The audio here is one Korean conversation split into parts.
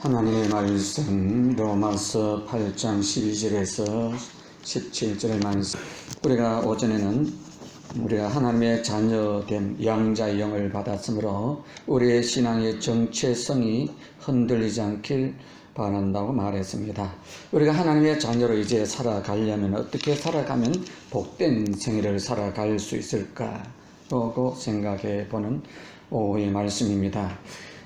하나님의 말씀 로마서 8장 12절에서 17절의 말씀 우리가 오전에는 우리가 하나님의 자녀됨 양자의 영을 받았으므로 우리의 신앙의 정체성이 흔들리지 않길 바란다고 말했습니다. 우리가 하나님의 자녀로 이제 살아가려면 어떻게 살아가면 복된 생애를 살아갈 수 있을까? 라고 생각해 보는 오후의 말씀입니다.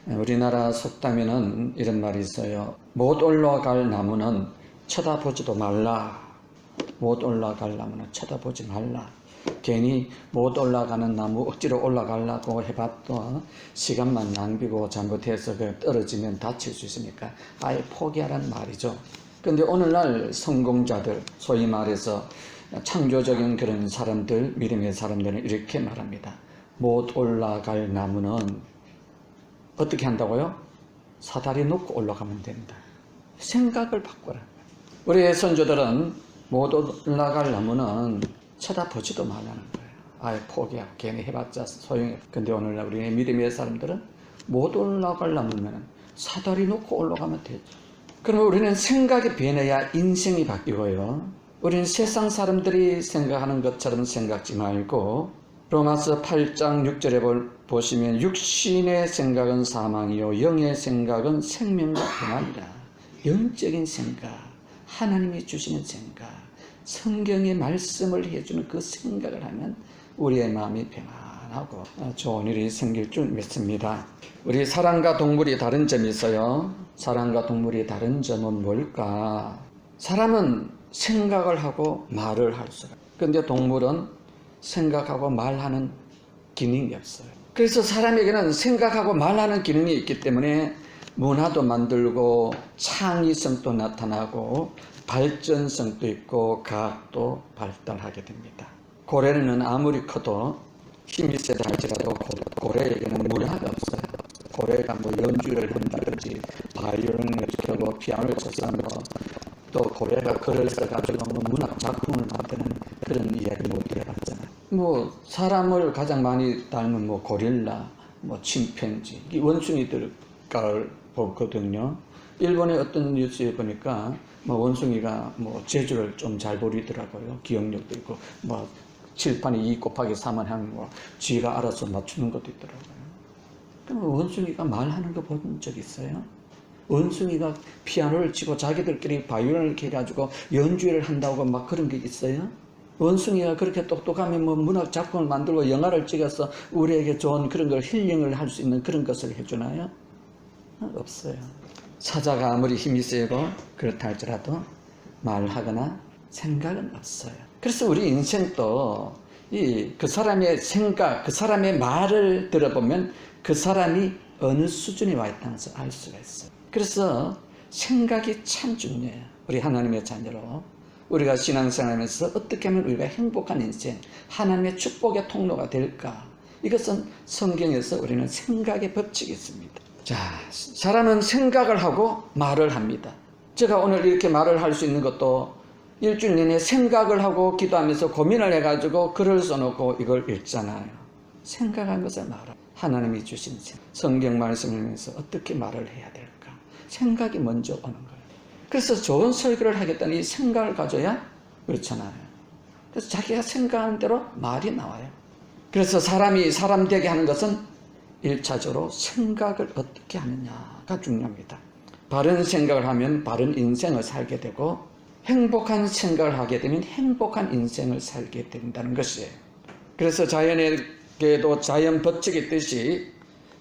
우리나라 속담에는 이런 말이 있어요. 못 올라갈 나무는 쳐다보지도 말라. 못 올라갈 나무는 쳐다보지 말라. 괜히 못 올라가는 나무 억지로 올라가려고 해봤도 시간만 낭비고 잘못해서 그 떨어지면 다칠 수 있으니까 아예 포기하라는 말이죠. 근데 오늘날 성공자들, 소위 말해서 창조적인 그런 사람들, 믿음의 사람들은 이렇게 말합니다. 못 올라갈 나무는 어떻게 한다고요? 사다리 놓고 올라가면 된다. 생각을 바꿔라. 우리의 선조들은 못 올라갈 나무는 쳐다보지도 말라는 거예요. 아예 포기하고 괜히 해봤자 소용이 없어. 근데 오늘날 우리의 믿음의 사람들은 못 올라갈 나무면 사다리 놓고 올라가면 되죠. 그럼 우리는 생각이 변해야 인생이 바뀌고요. 우리는 세상 사람들이 생각하는 것처럼 생각지 말고 로마서 8장 6절에 보시면 육신의 생각은 사망이요 영의 생각은 생명과 평안이라 영적인 생각 하나님이 주시는 생각 성경의 말씀을 해주는 그 생각을 하면 우리의 마음이 평안하고 좋은 일이 생길 줄 믿습니다. 우리 사람과 동물이 다른 점이 있어요. 사람과 동물이 다른 점은 뭘까? 사람은 생각을 하고 말을 할 수가. 근데 동물은 생각하고 말하는 기능이 없어요. 그래서 사람에게는 생각하고 말하는 기능이 있기 때문에 문화도 만들고 창의성도 나타나고 발전성도 있고 과학도 발달하게 됩니다. 고래는 아무리 커도 힘이 세다 할지라도 고래에게는 문화가 없어요. 고래가 뭐 연주를 한다든지 바이올린을 켜고 피아노를 쳐서 뭐또 고래가 글을 써가지고 뭐 문학 작품을 만드는 그런 이야기 못. 뭐 사람을 가장 많이 닮은 뭐 고릴라, 뭐 침팬지, 이 원숭이들을 보거든요. 일본의 어떤 뉴스에 보니까 뭐 원숭이가 뭐 재주를 좀잘 부리더라고요. 기억력도 있고 뭐 칠판이 2 곱하기 3만 하면 뭐 쥐가 알아서 맞추는 것도 있더라고요. 그럼 원숭이가 말하는 거 본 적 있어요? 원숭이가 피아노를 치고 자기들끼리 바이올린을 해가지고 연주를 한다고 막 그런 게 있어요? 원숭이가 그렇게 똑똑하면 뭐 문학 작품을 만들고 영화를 찍어서 우리에게 좋은 그런 걸 힐링을 할 수 있는 그런 것을 해주나요? 없어요. 사자가 아무리 힘이 세고 그렇다 할지라도 말하거나 생각은 없어요. 그래서 우리 인생도 이 그 사람의 생각, 그 사람의 말을 들어보면 그 사람이 어느 수준에 와 있다는 것을 알 수가 있어요. 그래서 생각이 참 중요해요. 우리 하나님의 자녀로 우리가 신앙생활하면서 어떻게 하면 우리가 행복한 인생, 하나님의 축복의 통로가 될까? 이것은 성경에서 우리는 생각의 법칙이 있습니다. 자, 사람은 생각을 하고 말을 합니다. 제가 오늘 이렇게 말을 할 수 있는 것도 일주일 내내 생각을 하고 기도하면서 고민을 해가지고 글을 써놓고 이걸 읽잖아요. 생각한 것을 말하 하나님이 주신 성경 말씀을 하면서 어떻게 말을 해야 될까? 생각이 먼저 오는 거예요. 그래서 좋은 설교를 하겠다는 이 생각을 가져야 그렇잖아요. 그래서 자기가 생각하는 대로 말이 나와요. 그래서 사람이 사람 되게 하는 것은 일차적으로 생각을 어떻게 하느냐가 중요합니다. 바른 생각을 하면 바른 인생을 살게 되고 행복한 생각을 하게 되면 행복한 인생을 살게 된다는 것이에요. 그래서 자연에게도 자연 법칙이 있듯이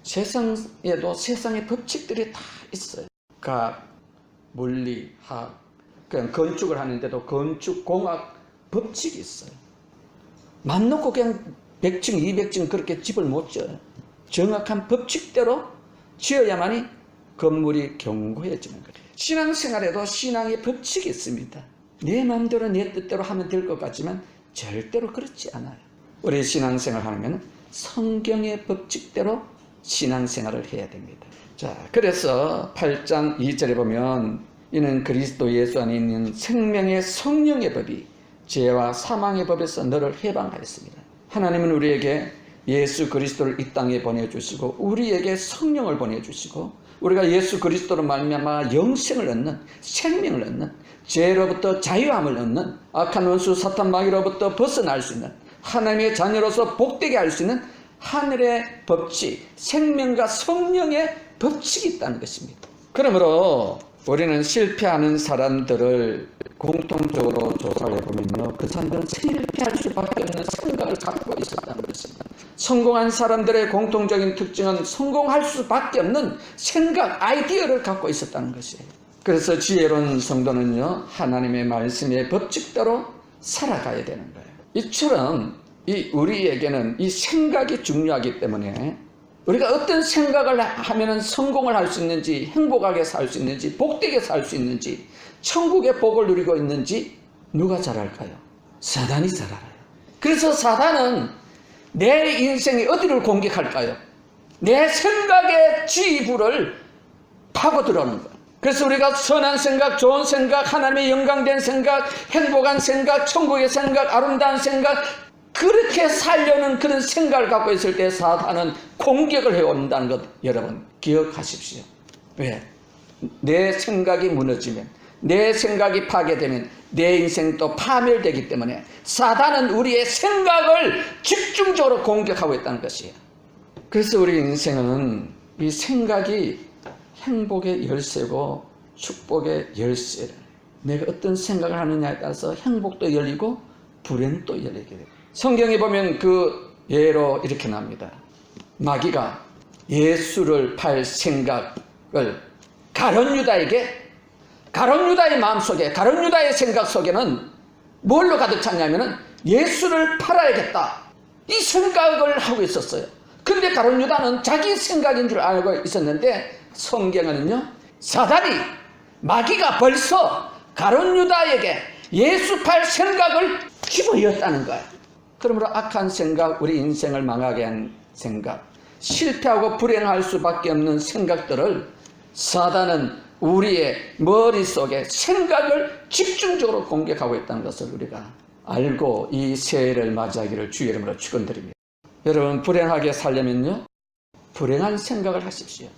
세상에도 세상의 법칙들이 다 있어요. 가 물리, 학, 그냥 건축을 하는데도 건축, 공학 법칙이 있어요. 맘 놓고 그냥 100층, 200층 그렇게 집을 못 지어요. 정확한 법칙대로 지어야만이 건물이 견고해지는 거예요. 신앙생활에도 신앙의 법칙이 있습니다. 내 마음대로 내 뜻대로 하면 될 것 같지만 절대로 그렇지 않아요. 우리 신앙생활 하면 성경의 법칙대로 신앙생활을 해야 됩니다. 자, 그래서 8장 2절에 보면 이는 그리스도 예수 안에 있는 생명의 성령의 법이 죄와 사망의 법에서 너를 해방하였습니다. 하나님은 우리에게 예수 그리스도를 이 땅에 보내주시고 우리에게 성령을 보내주시고 우리가 예수 그리스도로 말미암아 영생을 얻는 생명을 얻는 죄로부터 자유함을 얻는 악한 원수 사탄 마귀로부터 벗어날 수 있는 하나님의 자녀로서 복되게 할 수 있는 하늘의 법칙, 생명과 성령의 법칙이 있다는 것입니다. 그러므로 우리는 실패하는 사람들을 공통적으로 조사를 해보면요. 그 사람들은 실패할 수밖에 없는 생각을 갖고 있었다는 것입니다. 성공한 사람들의 공통적인 특징은 성공할 수밖에 없는 생각, 아이디어를 갖고 있었다는 것이에요. 그래서 지혜로운 성도는요, 하나님의 말씀의 법칙대로 살아가야 되는 거예요. 이처럼 이 우리에게는 이 생각이 중요하기 때문에 우리가 어떤 생각을 하면 성공을 할 수 있는지, 행복하게 살 수 있는지, 복되게 살 수 있는지, 천국의 복을 누리고 있는지 누가 잘 알까요? 사단이 잘 알아요. 그래서 사단은 내 인생이 어디를 공격할까요? 내 생각의 지부를 파고 들어오는 거예요. 그래서 우리가 선한 생각, 좋은 생각, 하나님의 영광된 생각, 행복한 생각, 천국의 생각, 아름다운 생각, 그렇게 살려는 그런 생각을 갖고 있을 때 사단은 공격을 해온다는 것 여러분 기억하십시오. 왜? 내 생각이 무너지면, 내 생각이 파괴되면 내 인생도 파멸되기 때문에 사단은 우리의 생각을 집중적으로 공격하고 있다는 것이에요. 그래서 우리 인생은 이 생각이 행복의 열쇠고 축복의 열쇠를 내가 어떤 생각을 하느냐에 따라서 행복도 열리고 불행도 열리게 돼요. 성경에 보면 그 예로 이렇게 나옵니다. 마귀가 예수를 팔 생각을 가론 유다에게 가론 유다의 마음속에 가론 유다의 생각 속에는 뭘로 가득 찼냐면은 예수를 팔아야겠다. 이 생각을 하고 있었어요. 근데 가론 유다는 자기 생각인 줄 알고 있었는데 성경은요 사단이 마귀가 벌써 가론 유다에게 예수 팔 생각을 집어였다는 거예요. 그러므로 악한 생각, 우리 인생을 망하게 한 생각, 실패하고 불행할 수밖에 없는 생각들을 사단은 우리의 머릿속에 생각을 집중적으로 공격하고 있다는 것을 우리가 알고 이 새해를 맞이하기를 주의 이름으로 축원드립니다. 여러분 불행하게 살려면요. 불행한 생각을 하십시오.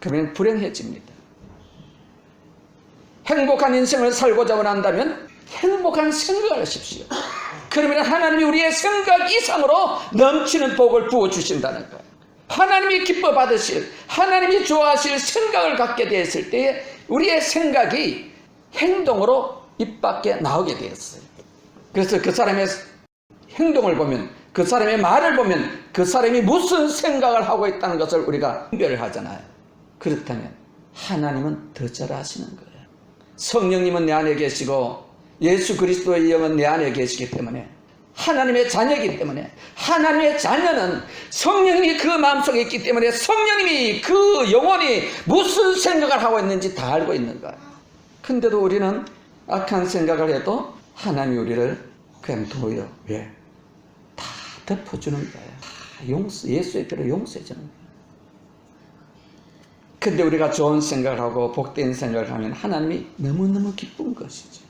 그러면 불행해집니다. 행복한 인생을 살고자 원한다면 행복한 생각을 하십시오. 그러면 하나님이 우리의 생각 이상으로 넘치는 복을 부어 주신다는 거예요. 하나님이 기뻐 받으실, 하나님이 좋아하실 생각을 갖게 되었을 때에 우리의 생각이 행동으로 입 밖에 나오게 되었어요. 그래서 그 사람의 행동을 보면, 그 사람의 말을 보면 그 사람이 무슨 생각을 하고 있다는 것을 우리가 분별을 하잖아요. 그렇다면 하나님은 더 잘 아시는 거예요. 성령님은 내 안에 계시고 예수 그리스도의 영은 내 안에 계시기 때문에 하나님의 자녀이기 때문에 하나님의 자녀는 성령님이 그 마음속에 있기 때문에 성령님이 그 영혼이 무슨 생각을 하고 있는지 다 알고 있는 거예요. 근데도 우리는 악한 생각을 해도 하나님이 우리를 그냥 둬요. 왜? 다 덮어주는 거예요. 다 용서, 예수의 피로 용서해 주는 거예요. 근데 우리가 좋은 생각을 하고 복된 생각을 하면 하나님이 너무너무 기쁜 것이죠.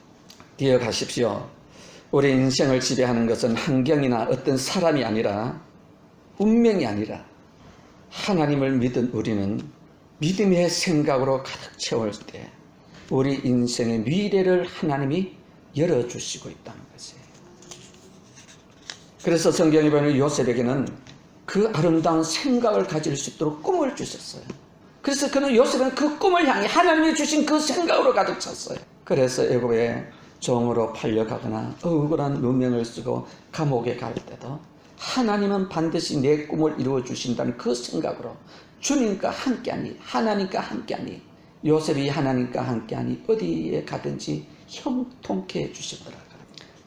기억하십시오. 우리 인생을 지배하는 것은 환경이나 어떤 사람이 아니라 운명이 아니라 하나님을 믿은 우리는 믿음의 생각으로 가득 채울 때 우리 인생의 미래를 하나님이 열어주시고 있다는 것이에요. 그래서 성경에 보면 요셉에게는 그 아름다운 생각을 가질 수 있도록 꿈을 주셨어요. 그래서 그는 요셉은 그 꿈을 향해 하나님이 주신 그 생각으로 가득 찼어요. 그래서 애굽에 종으로 팔려가거나 억울한 누명을 쓰고 감옥에 갈 때도 하나님은 반드시 내 꿈을 이루어 주신다는 그 생각으로 주님과 함께하니 하나님과 함께하니 요셉이 하나님과 함께하니 어디에 가든지 형통케 해주시더라.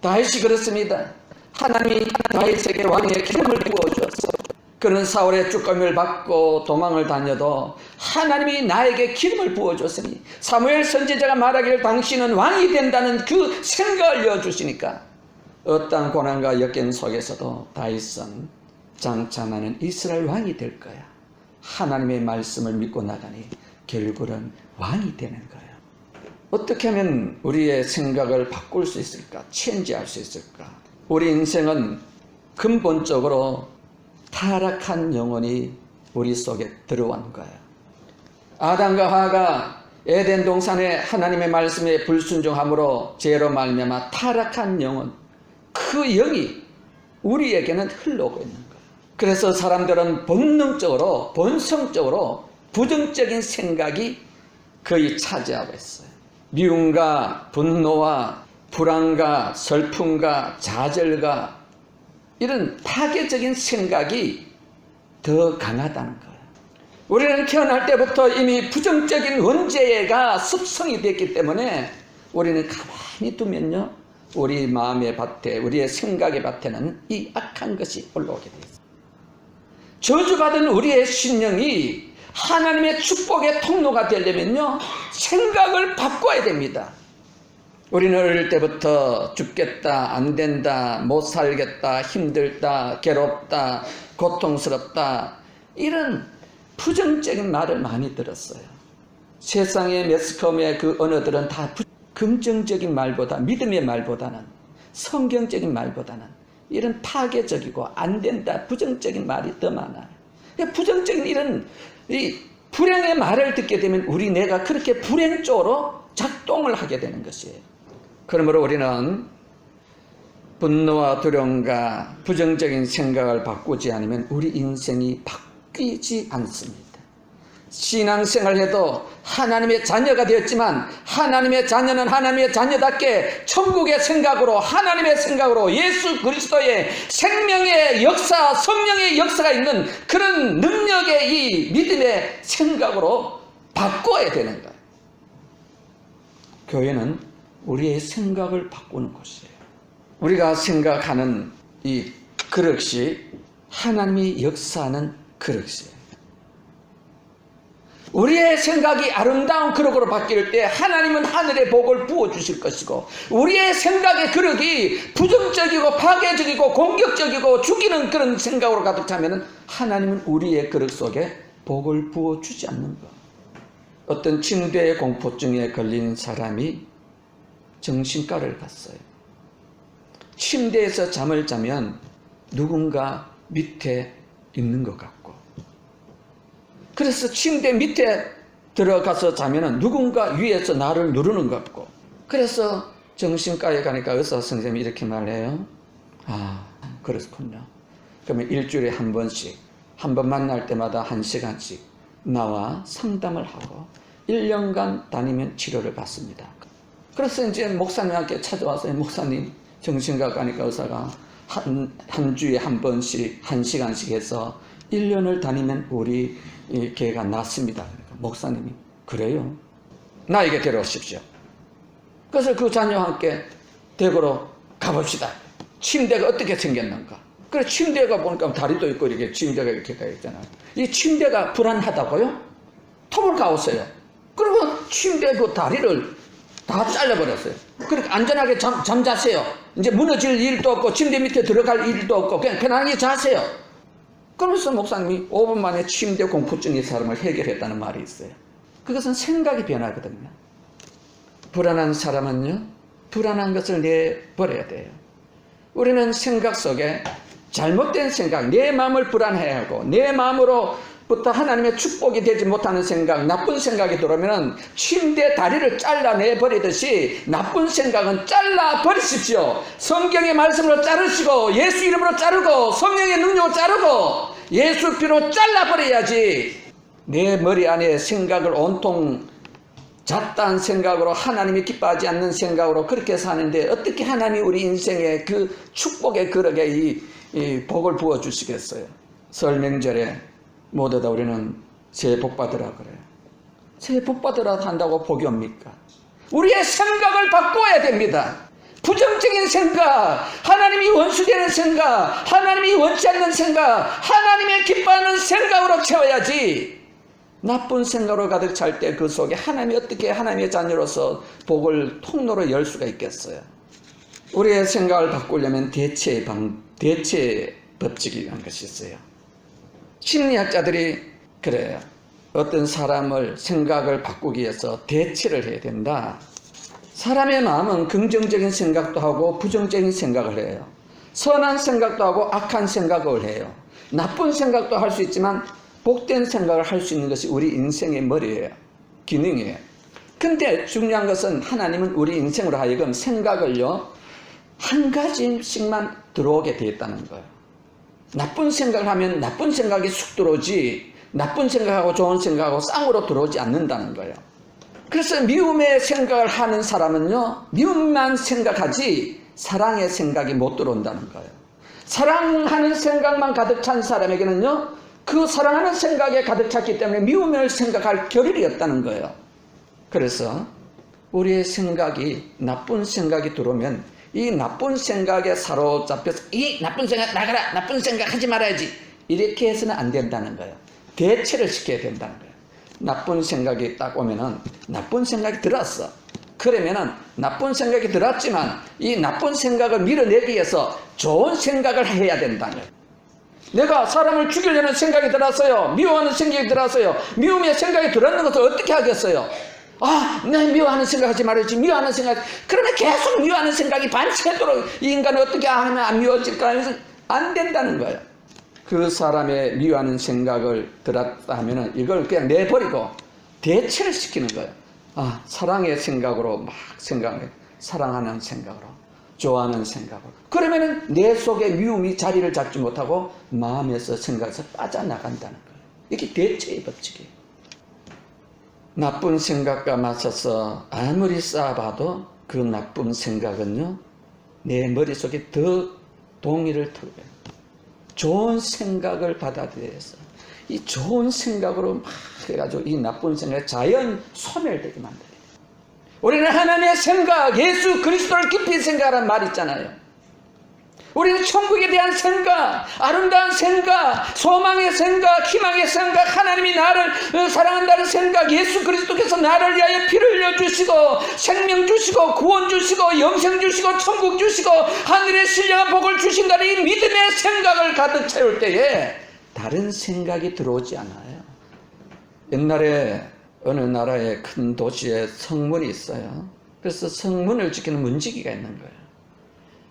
다윗이 그렇습니다. 하나님이 다윗에게 왕의 기름을 부어 주었어. 그는 사울의 쭈꺼미를 받고 도망을 다녀도 하나님이 나에게 기름을 부어줬으니 사무엘 선지자가 말하기를 당신은 왕이 된다는 그 생각을 이어주시니까 어떠한 고난과 역경 속에서도 다윗은 장차 나는 이스라엘 왕이 될 거야. 하나님의 말씀을 믿고 나가니 결국은 왕이 되는 거예요. 어떻게 하면 우리의 생각을 바꿀 수 있을까? 체인지할 수 있을까? 우리 인생은 근본적으로 타락한 영혼이 우리 속에 들어온 거예요. 아담과 하가 에덴 동산에 하나님의 말씀에 불순종함으로 죄로 말미암아 타락한 영혼 그 영이 우리에게는 흘러오고 있는 거예요. 그래서 사람들은 본능적으로 본성적으로 부정적인 생각이 거의 차지하고 있어요. 미움과 분노와 불안과 슬픔과 좌절과 이런 파괴적인 생각이 더 강하다는 거예요. 우리는 태어날 때부터 이미 부정적인 원죄가 습성이 됐기 때문에 우리는 가만히 두면요. 우리 마음의 밭에, 우리의 생각의 밭에는 이 악한 것이 올라오게 되어 있어요. 저주받은 우리의 신령이 하나님의 축복의 통로가 되려면요. 생각을 바꿔야 됩니다. 우리는 어릴 때부터 죽겠다, 안 된다, 못 살겠다, 힘들다, 괴롭다, 고통스럽다, 이런 부정적인 말을 많이 들었어요. 세상의 매스컴의 그 언어들은 다 부- 긍정적인 말보다, 믿음의 말보다는, 성경적인 말보다는 이런 파괴적이고 안 된다, 부정적인 말이 더 많아요. 그러니까 부정적인 이런 이 불행의 말을 듣게 되면 우리 뇌가 그렇게 불행 쪽으로 작동을 하게 되는 것이에요. 그러므로 우리는 분노와 두려움과 부정적인 생각을 바꾸지 않으면 우리 인생이 바뀌지 않습니다. 신앙생활 해도 하나님의 자녀가 되었지만 하나님의 자녀는 하나님의 자녀답게 천국의 생각으로 하나님의 생각으로 예수 그리스도의 생명의 역사, 성령의 역사가 있는 그런 능력의 이 믿음의 생각으로 바꿔야 되는 거예요. 교회는 우리의 생각을 바꾸는 곳이에요. 우리가 생각하는 이 그릇이 하나님이 역사하는 그릇이에요. 우리의 생각이 아름다운 그릇으로 바뀔 때 하나님은 하늘의 복을 부어 주실 것이고 우리의 생각의 그릇이 부정적이고 파괴적이고 공격적이고 죽이는 그런 생각으로 가득 차면 하나님은 우리의 그릇 속에 복을 부어 주지 않는 것. 어떤 침대 공포증에 걸린 사람이 정신과를 갔어요. 침대에서 잠을 자면 누군가 밑에 있는 것 같고 그래서 침대 밑에 들어가서 자면은 누군가 위에서 나를 누르는 것 같고 그래서 정신과에 가니까 의사 선생님이 이렇게 말해요. 아 그렇군요. 그러면 일주일에 한 번씩 한 번 만날 때마다 한 시간씩 나와 상담을 하고 1년간 다니면 치료를 받습니다. 그래서 이제 목사님한테 찾아와서 목사님 정신과 가니까 의사가 한, 한 주에 한 번씩 한 시간씩 해서 1년을 다니면 우리 이 개가 낫습니다. 그러니까 목사님이 그래요? 나에게 데려오십시오. 그래서 그 자녀와 함께 대구로 가봅시다. 침대가 어떻게 생겼는가? 그래 침대가 보니까 다리도 있고 이렇게 침대가 이렇게 가 있잖아요. 이 침대가 불안하다고요? 톱을 가오세요. 그리고 침대 그 다리를 다 잘라버렸어요. 그러니까 안전하게 잠, 잠자세요. 이제 무너질 일도 없고 침대 밑에 들어갈 일도 없고 그냥 편안하게 자세요. 그러면서 목사님이 5분 만에 침대 공포증의 사람을 해결했다는 말이 있어요. 그것은 생각이 변하거든요. 불안한 사람은요, 불안한 것을 내버려야 돼요. 우리는 생각 속에 잘못된 생각, 내 마음을 불안해하고 내 마음으로 부터 하나님의 축복이 되지 못하는 생각, 나쁜 생각이 들어오면 침대 다리를 잘라내 버리듯이 나쁜 생각은 잘라 버리십시오. 성경의 말씀으로 자르시고 예수 이름으로 자르고 성령의 능력으로 자르고 예수 피로 잘라 버려야지. 내 머리 안에 생각을 온통 잡다한 생각으로 하나님이 기뻐하지 않는 생각으로 그렇게 사는데 어떻게 하나님이 우리 인생의 그 축복의 그릇에 이, 이 복을 부어 주시겠어요? 설 명절에 모두 다 우리는 새해 복 받으라 그래요. 새해 복 받으라 한다고 복이 옵니까? 우리의 생각을 바꿔야 됩니다. 부정적인 생각, 하나님이 원수되는 생각, 하나님이 원치 않는 생각, 하나님의 기뻐하는 생각으로 채워야지. 나쁜 생각으로 가득 찰 때 그 속에 하나님이 어떻게 하나님의 자녀로서 복을 통로로 열 수가 있겠어요? 우리의 생각을 바꾸려면 대체 방, 대체 법칙이라는 것이 있어요. 심리학자들이 그래요. 어떤 사람을 생각을 바꾸기 위해서 대체를 해야 된다. 사람의 마음은 긍정적인 생각도 하고 부정적인 생각을 해요. 선한 생각도 하고 악한 생각을 해요. 나쁜 생각도 할 수 있지만 복된 생각을 할 수 있는 것이 우리 인생의 머리예요. 기능이에요. 근데 중요한 것은 하나님은 우리 인생으로 하여금 생각을요, 한 가지씩만 들어오게 되어 있다는 거예요. 나쁜 생각을 하면 나쁜 생각이 쑥 들어오지, 나쁜 생각하고 좋은 생각하고 쌍으로 들어오지 않는다는 거예요. 그래서 미움의 생각을 하는 사람은요, 미움만 생각하지, 사랑의 생각이 못 들어온다는 거예요. 사랑하는 생각만 가득 찬 사람에게는요, 그 사랑하는 생각에 가득 찼기 때문에 미움을 생각할 겨를이 없다는 거예요. 그래서 우리의 생각이 나쁜 생각이 들어오면 이 나쁜 생각에 사로잡혀서 이 나쁜 생각 나가라 나쁜 생각 하지 말아야지 이렇게 해서는 안 된다는 거예요. 대체를 시켜야 된다는 거예요. 나쁜 생각이 딱 오면은 나쁜 생각이 들었어. 그러면은 나쁜 생각이 들었지만 이 나쁜 생각을 밀어내기 위해서 좋은 생각을 해야 된다는 거예요. 내가 사람을 죽이려는 생각이 들었어요. 미워하는 생각이 들었어요. 미움의 생각이 들었는 것을 어떻게 하겠어요? 아, 내 미워하는 생각하지 말아야지. 미워하는 생각. 그러면 계속 미워하는 생각이 반새도록 이 인간을 어떻게 하면 안 미워질까 해서 안 된다는 거예요. 그 사람의 미워하는 생각을 들었다 하면은 이걸 그냥 내버리고 대체를 시키는 거예요. 아, 사랑의 생각으로 막 생각해. 사랑하는 생각으로. 좋아하는 생각으로. 그러면은 내 속에 미움이 자리를 잡지 못하고 마음에서 생각에서 빠져나간다는 거예요. 이게 대체의 법칙이에요. 나쁜 생각과 맞서서 아무리 쌓아봐도 그 나쁜 생각은요, 내 머릿속에 더 동의를 털게. 좋은 생각을 받아들여서 이 좋은 생각으로 막 해가지고 이 나쁜 생각이 자연 소멸되게 만들어요. 우리는 하나님의 생각, 예수 그리스도를 깊이 생각하는 말 있잖아요. 우리는 천국에 대한 생각, 아름다운 생각, 소망의 생각, 희망의 생각, 하나님이 나를 어, 사랑한다는 생각, 예수 그리스도께서 나를 위하여 피를 흘려 주시고, 생명 주시고, 구원 주시고, 영생 주시고, 천국 주시고, 하늘의 신령한 복을 주신다는 이 믿음의 생각을 가득 채울 때에 다른 생각이 들어오지 않아요. 옛날에 어느 나라의 큰 도시에 성문이 있어요. 그래서 성문을 지키는 문지기가 있는 거예요.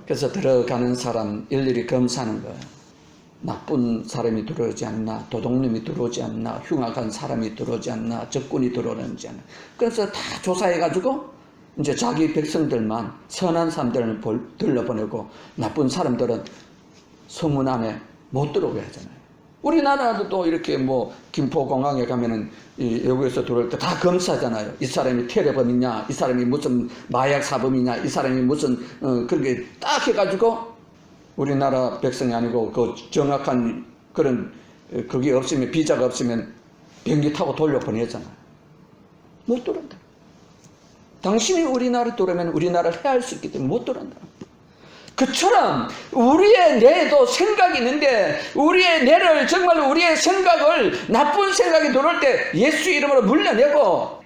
그래서 들어가는 사람 일일이 검사하는 거예요. 나쁜 사람이 들어오지 않나, 도둑놈이 들어오지 않나, 흉악한 사람이 들어오지 않나, 적군이 들어오는지 않나. 그래서 다 조사해가지고 이제 자기 백성들만 선한 사람들을 들러보내고 나쁜 사람들은 성문 안에 못 들어오게 하잖아요. 우리나라도 또 이렇게 뭐 김포공항에 가면은 이 외국에서 들어올 때 다 검사잖아요. 이 사람이 테러범이냐, 이 사람이 무슨 마약 사범이냐, 이 사람이 무슨 어 그렇게 딱 해가지고 우리나라 백성이 아니고 그 정확한 그런 어, 그게 없으면 비자가 없으면 비행기 타고 돌려 보내잖아요. 못 들어온다. 당신이 우리나라 들어오면 우리나라를 해할 수 있기 때문에 못 들어온다. 그처럼 우리의 뇌에도 생각이 있는데 우리의 뇌를 정말 우리의 생각을 나쁜 생각이 들어올 때 예수 이름으로 물려내고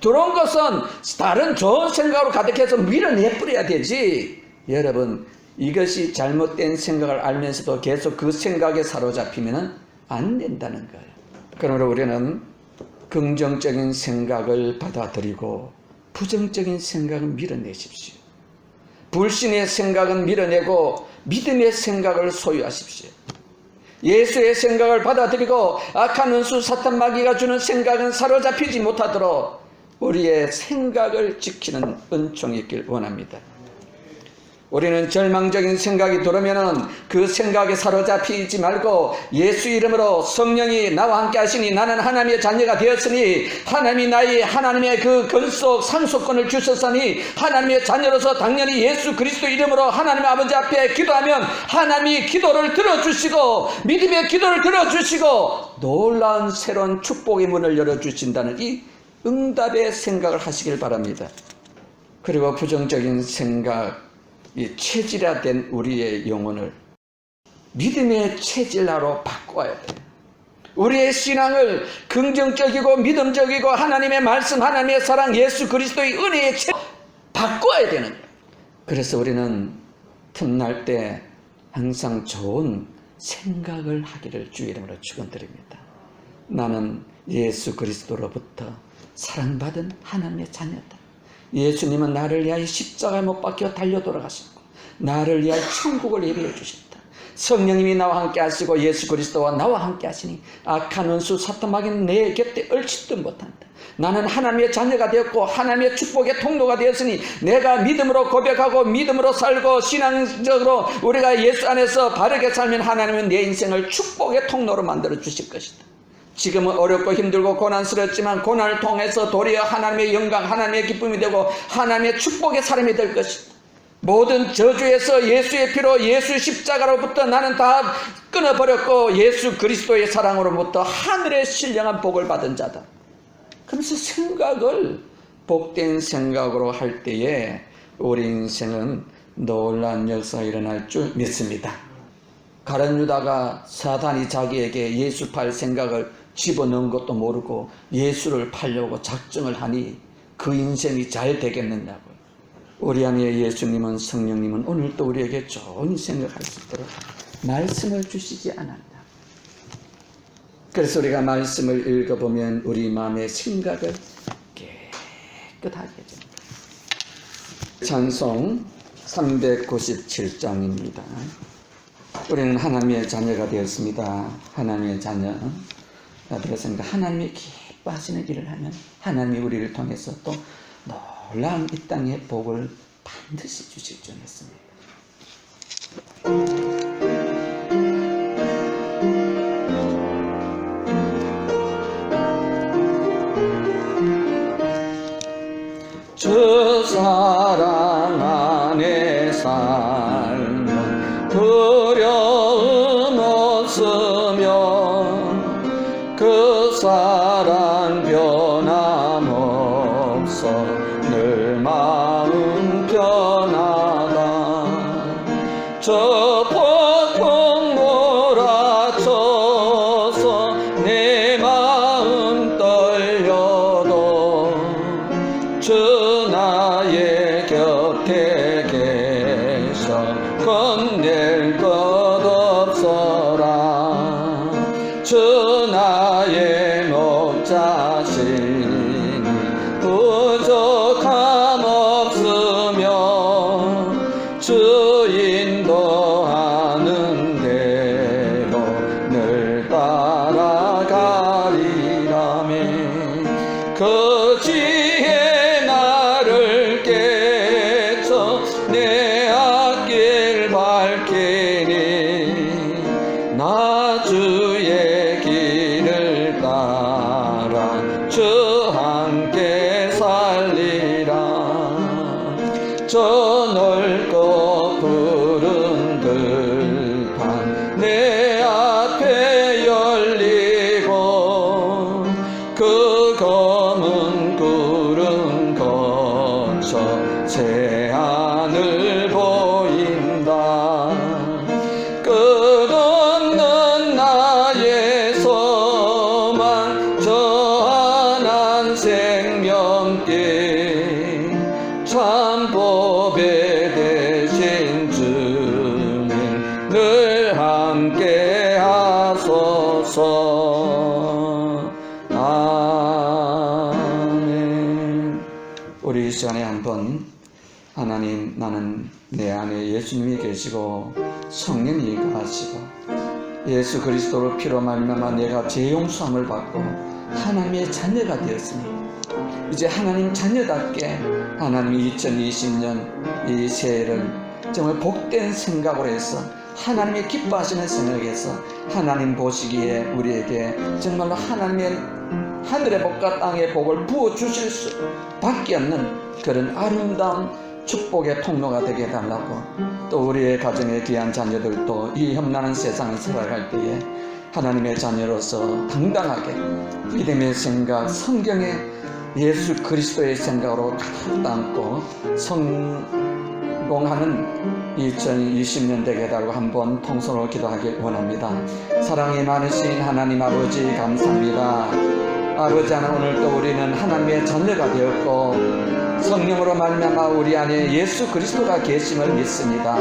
들어온 것은 다른 좋은 생각으로 가득해서 밀어내 버려야 되지. 여러분 이것이 잘못된 생각을 알면서도 계속 그 생각에 사로잡히면 안 된다는 거예요. 그러므로 우리는 긍정적인 생각을 받아들이고 부정적인 생각은 밀어내십시오. 불신의 생각은 밀어내고 믿음의 생각을 소유하십시오. 예수의 생각을 받아들이고 악한 은수 사탄 마귀가 주는 생각은 사로잡히지 못하도록 우리의 생각을 지키는 은총이 있길 원합니다. 우리는 절망적인 생각이 들어오면은 그 생각에 사로잡히지 말고 예수 이름으로 성령이 나와 함께 하시니 나는 하나님의 자녀가 되었으니 하나님이 나의 하나님의 그 근속 상속권을 주셨으니 하나님의 자녀로서 당연히 예수 그리스도 이름으로 하나님 아버지 앞에 기도하면 하나님이 기도를 들어주시고 믿음의 기도를 들어주시고 놀라운 새로운 축복의 문을 열어주신다는 이 응답의 생각을 하시길 바랍니다. 그리고 부정적인 생각 이 체질화된 우리의 영혼을 믿음의 체질화로 바꿔야 돼요. 우리의 신앙을 긍정적이고 믿음적이고 하나님의 말씀, 하나님의 사랑, 예수 그리스도의 은혜의 체 바꿔야 되는 거예요. 그래서 우리는 틈날 때 항상 좋은 생각을 하기를 주 이름으로 축원드립니다. 나는 예수 그리스도로부터 사랑받은 하나님의 자녀다. 예수님은 나를 위하여 십자가에 못 박혀 달려 돌아가셨고 나를 위하여 천국을 예비해 주셨다. 성령님이 나와 함께 하시고 예수 그리스도와 나와 함께 하시니 악한 원수 사탄마귀는 내 곁에 얼치도 못한다. 나는 하나님의 자녀가 되었고 하나님의 축복의 통로가 되었으니 내가 믿음으로 고백하고 믿음으로 살고 신앙적으로 우리가 예수 안에서 바르게 살면 하나님은 내 인생을 축복의 통로로 만들어 주실 것이다. 지금은 어렵고 힘들고 고난스럽지만 고난을 통해서 도리어 하나님의 영광, 하나님의 기쁨이 되고 하나님의 축복의 사람이 될 것이다. 모든 저주에서 예수의 피로 예수 십자가로부터 나는 다 끊어버렸고 예수 그리스도의 사랑으로부터 하늘의 신령한 복을 받은 자다. 그러면서 생각을 복된 생각으로 할 때에 우리 인생은 놀란 역사가 일어날 줄 믿습니다. 가련 유다가 사단이 자기에게 예수 팔 생각을 집어넣은 것도 모르고 예수를 팔려고 작정을 하니 그 인생이 잘 되겠느냐고요. 우리 안에 예수님은 성령님은 오늘도 우리에게 좋은 생각할 수 있도록 말씀을 주시지 않았나. 그래서 우리가 말씀을 읽어보면 우리 마음의 생각을 깨끗하게 됩니다. 찬송 397장입니다. 우리는 하나님의 자녀가 되었습니다. 하나님의 자녀가 되었습니다. 하나님이 기뻐하시는 일을 하면 하나님이 우리를 통해서 또 놀라운 이 땅의 복을 반드시 주실 줄 믿습니다. 저 저 계시고 성령이 가시고 예수 그리스도로 피로 말미암아 내가 죄 용서함을 받고 하나님의 자녀가 되었으니 이제 하나님 자녀답게 하나님이 2020년 이 새해를 정말 복된 생각으로 해서 하나님의 기뻐하시는 생각에서 하나님 보시기에 우리에게 정말로 하나님의 하늘의 복과 땅의 복을 부어 주실 수밖에 없는 그런 아름다운 축복의 통로가 되게 해달라고 또 우리의 가정의 귀한 자녀들도 이 험난한 세상을 살아갈 때에 하나님의 자녀로서 당당하게 믿음의 생각, 성경의 예수 그리스도의 생각으로 가득 담고 성공하는 2020년 되게 해달라고 한번 통성으로 기도하길 원합니다. 사랑이 많으신 하나님 아버지 감사합니다. 아버지 하나님 오늘도 우리는 하나님의 자녀가 되었고 성령으로 말미암아 우리 안에 예수 그리스도가 계심을 믿습니다.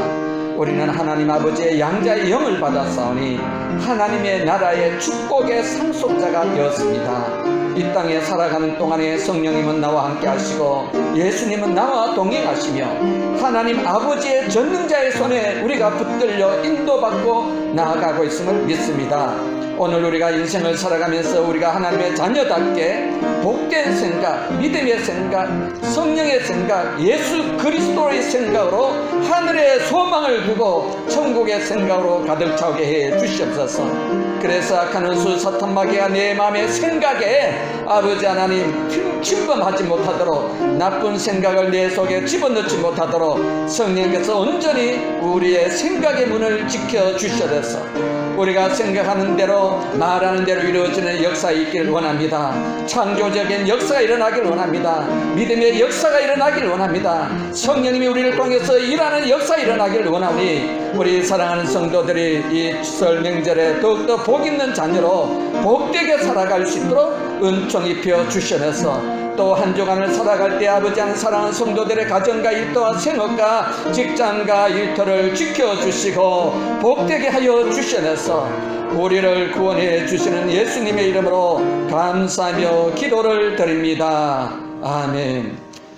우리는 하나님 아버지의 양자의 영을 받았사오니 하나님의 나라의 축복의 상속자가 되었습니다. 이 땅에 살아가는 동안에 성령님은 나와 함께 하시고 예수님은 나와 동행하시며 하나님 아버지의 전능자의 손에 우리가 붙들려 인도받고 나아가고 있음을 믿습니다. 오늘 우리가 인생을 살아가면서 우리가 하나님의 자녀답게 복된 생각, 믿음의 생각, 성령의 생각, 예수 그리스도의 생각으로 하늘의 소망을 두고 천국의 생각으로 가득 차게 해 주시옵소서. 그래서 악한 원수 사탄 마귀가 내 마음의 생각에 아버지 하나님 침- 침범하지 못하도록 나쁜 생각을 내 속에 집어넣지 못하도록 성령께서 온전히 우리의 생각의 문을 지켜 주셔서 우리가 생각하는 대로 말하는 대로 이루어지는 역사 있기를 원합니다. 창조적인 역사가 일어나길 원합니다. 믿음의 역사가 일어나길 원합니다. 성령님이 우리를 통해서 일하는 역사 일어나길 원하니 우리 사랑하는 성도들이 이 추설 명절에 더욱더 복 있는 자녀로 복되게 살아갈 수 있도록 은총 입혀 주셔서 또한 주간을 살아갈 때 아버지 하는 사랑하는 성도들의 가정과 일터와 생업과 직장과 일터를 지켜주시고 복되게 하여 주셔서 우리를 구원해 주시는 예수님의 이름으로 감사하며 기도를 드립니다. 아멘.